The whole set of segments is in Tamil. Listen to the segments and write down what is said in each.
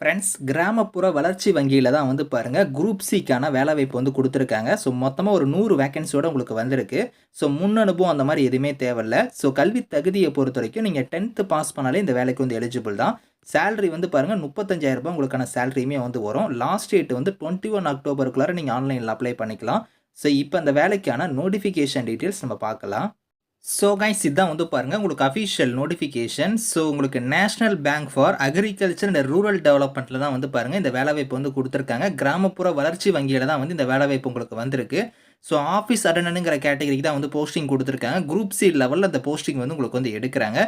ஃப்ரெண்ட்ஸ் கிராமப்புற வளர்ச்சி வங்கியில் தான் வந்து பாருங்கள் குரூப் சிக்கான வேலைவாய்ப்பு வந்து கொடுத்துருக்காங்க. ஸோ மொத்தமாக ஒரு நூறு வேகன்சியோட உங்களுக்கு வந்திருக்கு. ஸோ முன் அனுபவம் அந்த மாதிரி எதுவுமே தேவையில்ல. ஸோ கல்வி தகுதியை பொறுத்த வரைக்கும் நீங்கள் டென்த்து பாஸ் பண்ணாலே இந்த வேலைக்கு வந்து எலிஜிபிள் தான். சேலரி வந்து பாருங்கள் முப்பத்தஞ்சாயிரரூபா உங்களுக்கான சேலரியுமே வந்து வரும். லாஸ்ட் டேட் வந்து டுவெண்ட்டி ஒன் அக்டோபருக்குள்ளார நீங்கள் ஆன்லைனில் அப்ளை பண்ணிக்கலாம். ஸோ இப்போ அந்த வேலைக்கான நோட்டிஃபிகேஷன் டீட்டெயில்ஸ் நம்ம பார்க்கலாம். ஸோ கைஸ் இதுதான் வந்து பாருங்கள் உங்களுக்கு அஃபிஷியல் நோட்டிஃபிகேஷன் ஸோ உங்களுக்கு national bank for agriculture and rural டெவலப்மெண்ட்டில் தான் வந்து பாருங்கள் இந்த வேலைவாய்ப்பு வந்து கொடுத்துருக்காங்க. கிராமப்புற வளர்ச்சி வங்கியில் தான் வந்து இந்த வேலைவாய்ப்பு உங்களுக்கு வந்திருக்கு. ஸோ ஆஃபீஸ் அட்டண்டனுங்கிற கேட்டகரிக்கு தான் வந்து போஸ்டிங் கொடுத்துருக்காங்க. குரூப் சி லெவலில் அந்த போஸ்டிங் வந்து உங்களுக்கு வந்து எடுக்கிறாங்க.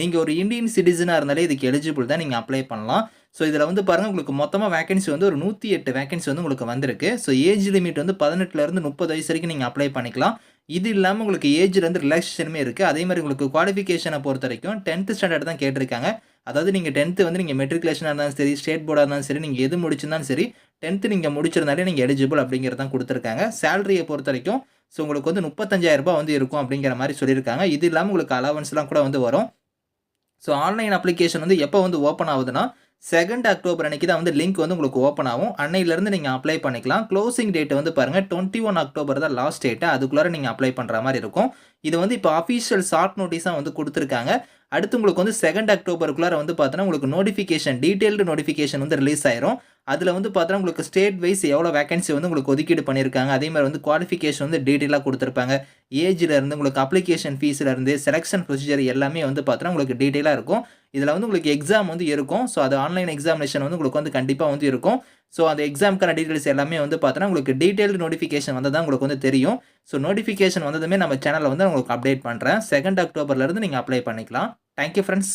நீங்கள் ஒரு இந்தியன் சிட்டிசனாக இருந்தாலே இதுக்கு எலிஜிபிள் தான் நீங்கள் அப்ளை பண்ணலாம். ஸோ இதில் வந்து பாருங்கள் உங்களுக்கு மொத்தமாக வேகன்சி வந்து ஒரு நூற்றி எட்டு வேகன்சி வந்து உங்களுக்கு வந்திருக்கு. ஸோ ஏஜ் லிமிட் வந்து பதினெட்டுலேருந்து முப்பது வயசு வரைக்கும் நீங்கள் அப்ளை பண்ணிக்கலாம். இது இல்லாமல் உங்களுக்கு ஏஜ்லேருந்து வந்து ரிலாக்ஸேஷனுமே இருக்குது அதே மாதிரி உங்களுக்கு குவாலிஃபிகேஷனை பொறுத்த வரைக்கும் டென்த்து ஸ்டாண்டர்ட் தான் கேட்டிருக்காங்க. அதாவது நீங்கள் டென்த்து வந்து நீங்கள் மெட்ரிகுலேஷனாக இருந்தாலும் சரி ஸ்டேட் போர்டாக இருந்தாலும் சரி நீங்கள் எது முடிச்சிருந்தாலும் சரி டென்த்து நீங்கள் முடிச்சிருந்தாலே நீங்கள் எலிஜிபிள் அப்படிங்கிறது தான் கொடுத்துருக்காங்க. சேலரியை பொறுத்த வரைக்கும் ஸோ உங்களுக்கு வந்து முப்பத்தஞ்சாயிரம் ரூபாய் வந்து இருக்கும் அப்படிங்கிற மாதிரி சொல்லியிருக்காங்க. இது இல்லாமல் உங்களுக்கு அலவன்ஸ்லாம் கூட வந்து வரும். ஸோ ஆன்லைன் அப்ளிகேஷன் வந்து எப்போ வந்து ஓப்பன் ஆகுதுன்னா செகண்ட் அக்டோபர் அன்றைக்கி தான் வந்து லிங்க் வந்து உங்களுக்கு ஓப்பன் ஆகும். அன்னையிலேருந்து நீங்கள் அப்ளை பண்ணிக்கலாம். க்ளோசிங் டேட் வந்து பாருங்கள் டுவெண்ட்டி ஒன் அக்டோபர் தான் லாஸ்ட் டேட்டு அதுக்குள்ளார நீங்கள் அப்ளை பண்ணுற மாதிரி இருக்கும். இது வந்து இப்போ அஃபீஷியல் ஷார்ட் நோட்டீஸாக வந்து கொடுத்துருக்காங்க. அடுத்து உங்களுக்கு வந்து செகண்ட் அக்டோபருக்குள்ளார வந்து பார்த்தோன்னா உங்களுக்கு நோட்டிஃபிகேஷன் டீட்டெயில்டு நோட்டிஃபிகேஷன் வந்து ரிலீஸ் ஆயிரும். அதில் வந்து பார்த்தோன்னா உங்களுக்கு ஸ்டேட் வைஸ் எவ்வளோ வேகன்சி வந்து உங்களுக்கு ஒதுக்கீடு பண்ணியிருக்காங்க அதே மாதிரி வந்து குவாலிஃபிகேஷன் வந்து டீட்டெயிலாக கொடுத்துருப்பாங்க. ஏஜ்லேருந்து உங்களுக்கு அப்ளிகேஷன் ஃபீஸ்லேருந்து செலெக்ஷன் ப்ரொசீஜர் எல்லாமே வந்து பார்த்தோன்னா உங்களுக்கு டீட்டெயிலாக இருக்கும். இதில் வந்து உங்களுக்கு எக்ஸாம் வந்து இருக்கும். ஸோ அது ஆன்லைன் எக்ஸாமினேஷன் வந்து உங்களுக்கு வந்து கண்டிப்பாக வந்து இருக்கும். ஸோ அந்த எக்ஸாமுக்கான டீட்டெயில்ஸ் எல்லாமே வந்து பார்த்தோன்னா உங்களுக்கு டீட்டெயில்டு நோட்டிஃபிகேஷன் வந்து தான் உங்களுக்கு வந்து தெரியும். ஸோ நோட்டிஃபிகேஷன் வந்ததுமே நம்ம சேனலில் வந்து உங்களுக்கு அப்டேட் பண்ணுறேன் செகண்ட் அக்டோபர்லேருந்து நீங்கள் அப்ளை பண்ணிக்கலாம். Thank you friends